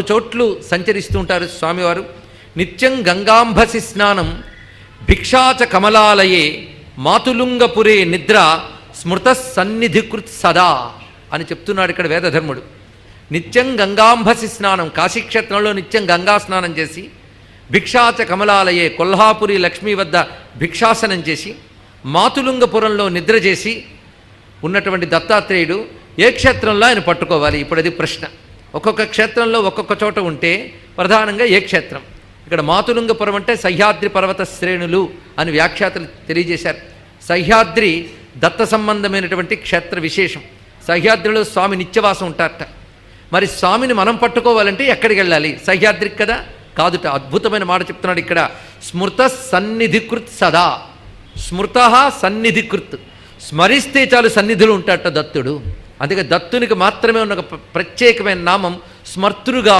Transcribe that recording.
చోట్లు సంచరిస్తూ ఉంటారు స్వామివారు. నిత్యం గంగాంబసి స్నానం భిక్షాచ కమలాలయే మాతులుంగపురే నిద్ర స్మృత సన్నిధికృత్ సదా అని చెప్తున్నాడు ఇక్కడ వేదధర్ముడు. నిత్యం గంగాంబసి స్నానం కాశీక్షేత్రంలో నిత్యం గంగా స్నానం చేసి భిక్షాచ కమలాలయే కొల్హాపురి లక్ష్మీ వద్ద భిక్షాసనం చేసి మాతులుంగపురంలో నిద్ర చేసి ఉన్నటువంటి దత్తాత్రేయుడు ఏ క్షేత్రంలో ఆయన పట్టుకోవాలి? ఇప్పుడు అది ప్రశ్న. ఒక్కొక్క క్షేత్రంలో ఒక్కొక్క చోట ఉంటే ప్రధానంగా ఏ క్షేత్రం? ఇక్కడ మాతులుంగపురం అంటే సహ్యాద్రి పర్వత శ్రేణులు అని వ్యాఖ్యాతలు తెలియజేశారు. సహ్యాద్రి దత్త సంబంధమైనటువంటి క్షేత్ర విశేషం. సహ్యాద్రిలో స్వామి నిత్యవాసం ఉంటారట. మరి స్వామిని మనం పట్టుకోవాలంటే ఎక్కడికి వెళ్ళాలి? సహ్యాద్రికి కదా? కాదుట అద్భుతమైన మాట చెప్తున్నాడు ఇక్కడ. స్మృత సన్నిధికృత్ సదా. స్మృత సన్నిధికృత్. స్మరిస్తే చాలు సన్నిధులు ఉంటాట దత్తుడు. అందుకే దత్తునికి మాత్రమే ఉన్న ఒక ప్రత్యేకమైన నామం స్మర్తృగా